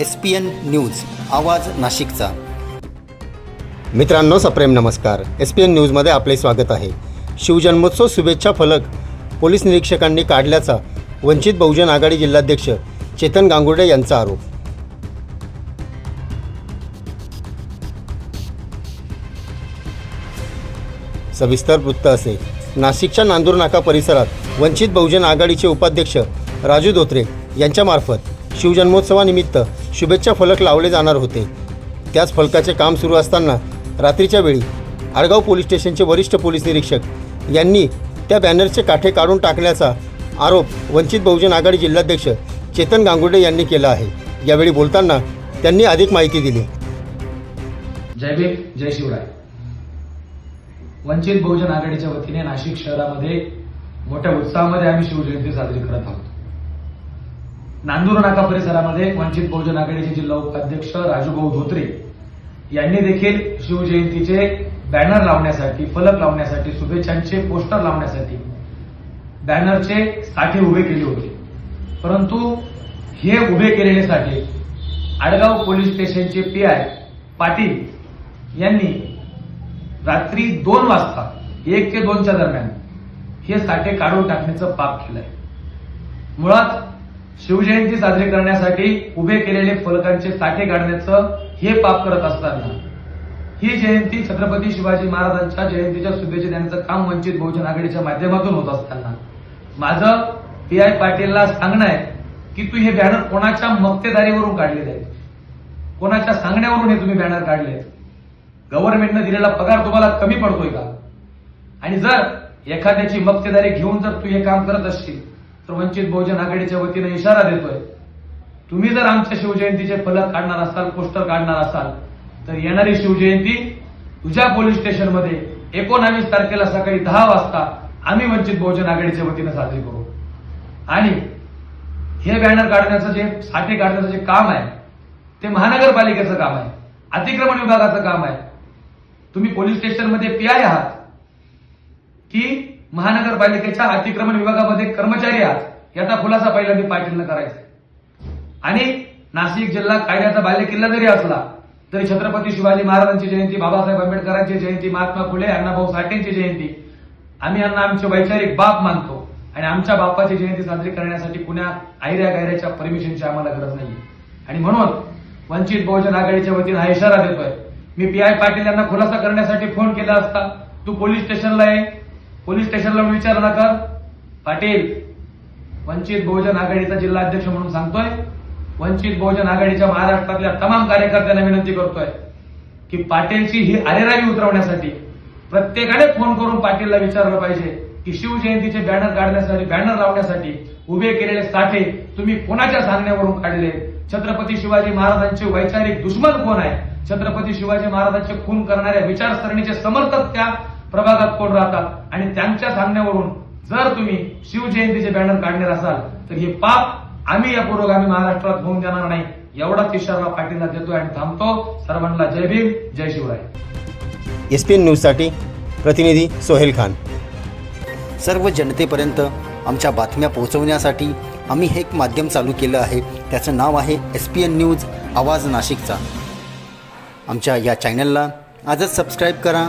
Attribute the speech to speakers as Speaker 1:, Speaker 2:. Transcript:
Speaker 1: S P N news आवाज नाशिकचा.
Speaker 2: मित्रांनो सप्रेम नमस्कार. एस पी एन न्यूजमध्ये आपले स्वागत आहे. शिवजन्मोत्सव शुभेच्छा फलक पोलीस निरीक्षकांनी काढल्याचा वंचित बहुजन आघाडी जिल्हाध्यक्ष चेतन गांगुर्डे यांचा आरोप. सविस्तर वृत्त असे. नाशिकच्या नांदूर नाका परिसरात वंचित बहुजन आघाडीचे उपाध्यक्ष राजू धोत्रे यांच्यामार्फत शिवजन्मोत्सवानिमित्त शुभेच्छा फलक लावले जाणार होते. त्याच फलकाचे काम सुरू असताना रात्रीच्या वेळी आडगाव पोलीस स्टेशनचे वरिष्ठ पोलीस निरीक्षक यांनी त्या बॅनरचे काठे काढून टाकण्याचा आरोप वंचित बहुजन आघाडी जिल्हाध्यक्ष चेतन गांगुर्डे यांनी केला आहे. यावेळी बोलताना त्यांनी अधिक माहिती दिली.
Speaker 3: जय भीम जय शिवराय. वंचित बहुजन आघाडीच्या वतीने नाशिक शहरामध्ये मोठ्या उत्साहामध्ये आम्ही शिवजयंती साजरी करत आहोत. नांदूर नाका परिसरामध्ये वंचित बहुजन आघाडीचे जिल्हा उपाध्यक्ष राजूभाऊ धोत्रे यांनी देखील शिवजयंतीचे बॅनर लावण्यासाठी फलक लावण्यासाठी शुभेच्छांचे पोस्टर लावण्यासाठी बॅनरचे साठे उभे केले होते. परंतु हे उभे केलेले साठे आडगाव पोलीस स्टेशनचे पी आय पाटील यांनी रात्री दोन वाजता एक ते दोनच्या दरम्यान हे साठे काढून टाकण्याचं पाप केलंय. मुळात शिवजयंती साजरी करण्यासाठी उभे केलेले फलकांचे साठे काढण्याचं हे पाप करत असताना ही जयंती छत्रपती शिवाजी महाराजांच्या जयंतीच्या शुभेच्छा देण्याचं काम वंचित बहुजन आघाडीच्या माध्यमातून होत असताना. माझं पी आय पाटीलला सांगणं आहे की तू हे बॅनर कोणाच्या मक्तेदारीवरून काढलेले आहेत कोणाच्या सांगण्यावरून हे तुम्ही बॅनर काढले गव्हर्नमेंटनं दिलेला पगार तुम्हाला कमी पडतोय का? आणि जर एखाद्याची मक्तेदारी घेऊन जर तू हे काम करत असशील तर वंचित बहुजन आघाडीच्या वतीनं इशारा देतोय. तुम्ही जर आमच्या शिवजयंतीचे फलक काढणार असाल पोस्टर काढणार असाल तर येणारी शिवजयंती तुझ्या पोलीस स्टेशनमध्ये एकोणावीस तारखेला सकाळी दहा वाजता आम्ही वंचित बहुजन आघाडीच्या वतीनं साजरी करू. आणि हे बॅनर काढण्याचं जे साठे काढण्याचं जे काम आहे ते महानगरपालिकेचं काम आहे अतिक्रमण विभागाचं काम आहे. तुम्ही पोलीस स्टेशनमध्ये पी आय आहात की महानगरपालिकेच्या अतिक्रमण विभागामध्ये कर्मचारी आहात. याचा खुलासा पहिल्यांदा पाटीलनं करायचा आणि नाशिक जिल्हा कायद्याचा बालेकिल्ला जरी असला तरी छत्रपती शिवाजी महाराजांची जयंती बाबासाहेब आंबेडकरांची जयंती महात्मा फुले अण्णाभाऊ साठेंची जयंती आम्ही यांना आमचे वैचारिक बाप मानतो. आणि आमच्या बापाची जयंती साजरी करण्यासाठी पुण्या आयऱ्या गायऱ्याच्या परमिशनची आम्हाला गरज नाही आणि म्हणून वंचित बहुजन आघाडीच्या वतीने हा इशारा देतोय. मी पी आय पाटील यांना खुलासा करण्यासाठी फोन केला असता. तू पोलीस स्टेशनला ये. पोलीस स्टेशनला विचारणा कर. पाटील वंचित बहुजन आघाडीचा जिल्हा अध्यक्ष म्हणून सांगतोय. वंचित बहुजन आघाडीच्या महाराष्ट्रातल्या तमाम कार्यकर्त्यांना विनंती करतोय की पाटीलची ही अरेरावी उतरवण्यासाठी प्रत्येकाने फोन करून पाटीलला विचारलं पाहिजे की शिवजयंतीचे बॅनर काढण्यासाठी बॅनर लावण्यासाठी उभे केलेले साठे तुम्ही कोणाच्या सांगण्यावरून काढले? छत्रपती शिवाजी महाराजांचे वैचारिक दुश्मन कोण आहे? छत्रपती शिवाजी महाराजांचे खून करणाऱ्या विचारसरणीचे समर्थक त्या प्रभागात कोण राहतात? आणि त्यांच्या सांगण्यावरून जर तुम्ही शिवजयंतीचे बॅनर काढणार असाल तर हे पाप आम्ही या पुरोगामी महाराष्ट्रात होऊन देणार नाही. एवढाच इशारा पाटीलला देतोय आणि थांबतो. सर्वांना जय भीम जय शिवराय.
Speaker 2: एस पी एन न्यूजसाठी प्रतिनिधी सोहेल खान.
Speaker 1: सर्व जनतेपर्यंत आमच्या बातम्या पोहोचवण्यासाठी आम्ही हे एक माध्यम चालू केलं आहे. त्याचं नाव आहे एस पी एन न्यूज आवाज नाशिकचा. आमच्या या चॅनलला आजच सबस्क्राईब करा.